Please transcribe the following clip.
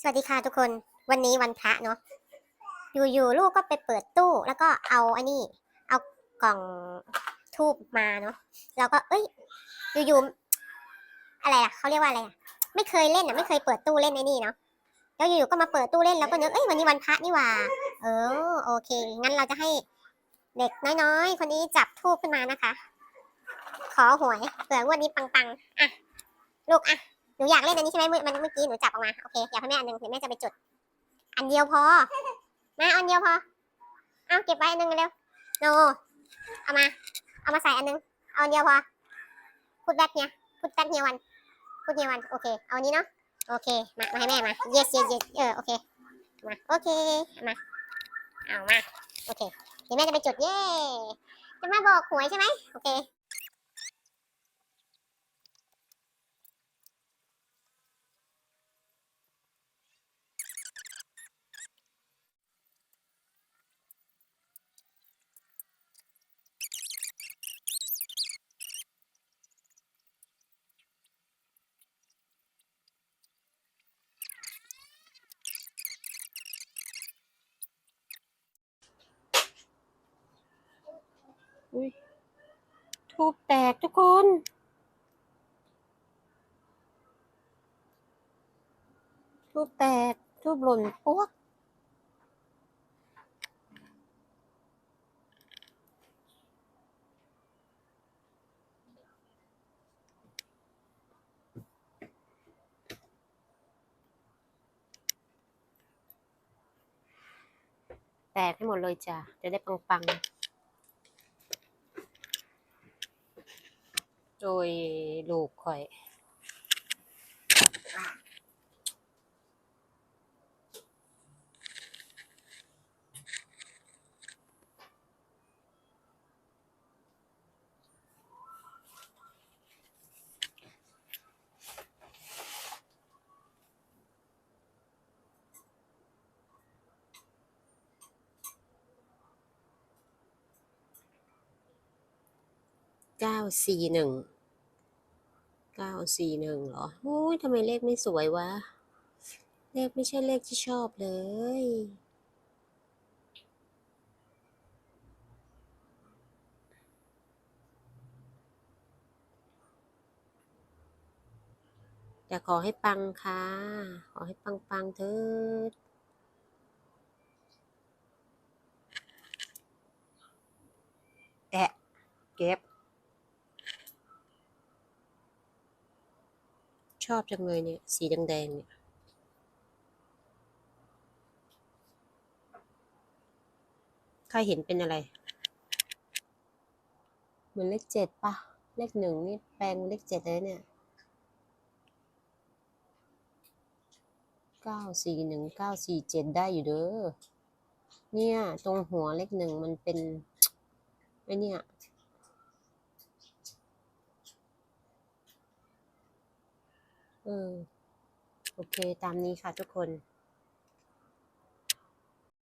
สวัสดีค่ะทุกคนวันนี้วันพระเนาะอยู่ๆลูกก็ไปเปิดตู้ แล้วก็เอาอันนี้ เอากล่องทูบมาเนาะแล้วก็เอ้ยอยู่ๆอะไรอะเขาเรียกว่าอะไรอะไม่เคยเล่นอะไม่เคยเปิดตู้เล่นไอ้นี่เนาะแล้วอยู่ๆก็มาเปิดตู้เล่นแล้วก็นึกเอ้ยวันนี้วันพระนี่ว่า เออโอเค งั้นเราจะให้เด็กน้อยๆ คนนี้จับทูบขึ้นมานะคะ ขอหวยเผื่องวดนี้ปังๆอะลูกอะ หนูอยากเล่นอันนี้ใช่ไหมเมื่อมันเมื่อกี้หนูจับออกมา โอเค อยากให้แม่อันหนึงเดี๋ยวแม่จะไปจุด อันเดียวพอ มาอันเดียวพอ เอาเก็บไว้อันหนึงเร็วโนเอามา เอามาใส่อันหนึงเอาอันเดียวพอพูดแบ็คเนี่ยพูดแบ็คเฮียวันพูดเฮียวัน โอเค เอาอันนี้เนาะ โอเค มา มาให้แม่มา yes yes yes เออ โอเค มา โอเค มา เอามา โอเค เดี๋ยวแม่จะไปจุด เย้ จะมาบอกหวยใช่ไหมโอเค ทูบแตกทุกคน ทูบแตก ทูบหล่นปุ๊กแตกให้หมดเลยจ้ะ จะได้ปังๆ โดยลูกข่อย เก้าสี่หนึ่งเก้าสี่หนึ่งเหรอโอ้ยทำไมเลขไม่สวยวะ เลขไม่ใช่เลขที่ชอบเลยแต่ขอให้ปังค่ะ ขอให้ปังปังเถิด แอะ เก็บ ชอบจังเลยเนี่ย สีแดงๆเนี่ยใครเห็นเป็นอะไร เหมือนเลขเจ็ดปะเลขหนึ่งนี่แปลงเป็นเลขเจ็ดเลยเนี่ยเก้าสี่หนึ่งเก้าสี่เจ็ดได้อยู่เด้อเนี่ย ตรงหัวเลขหนึ่งมันเป็นไอเนี่ย ออโอเค ตามนี้ค่ะทุกคน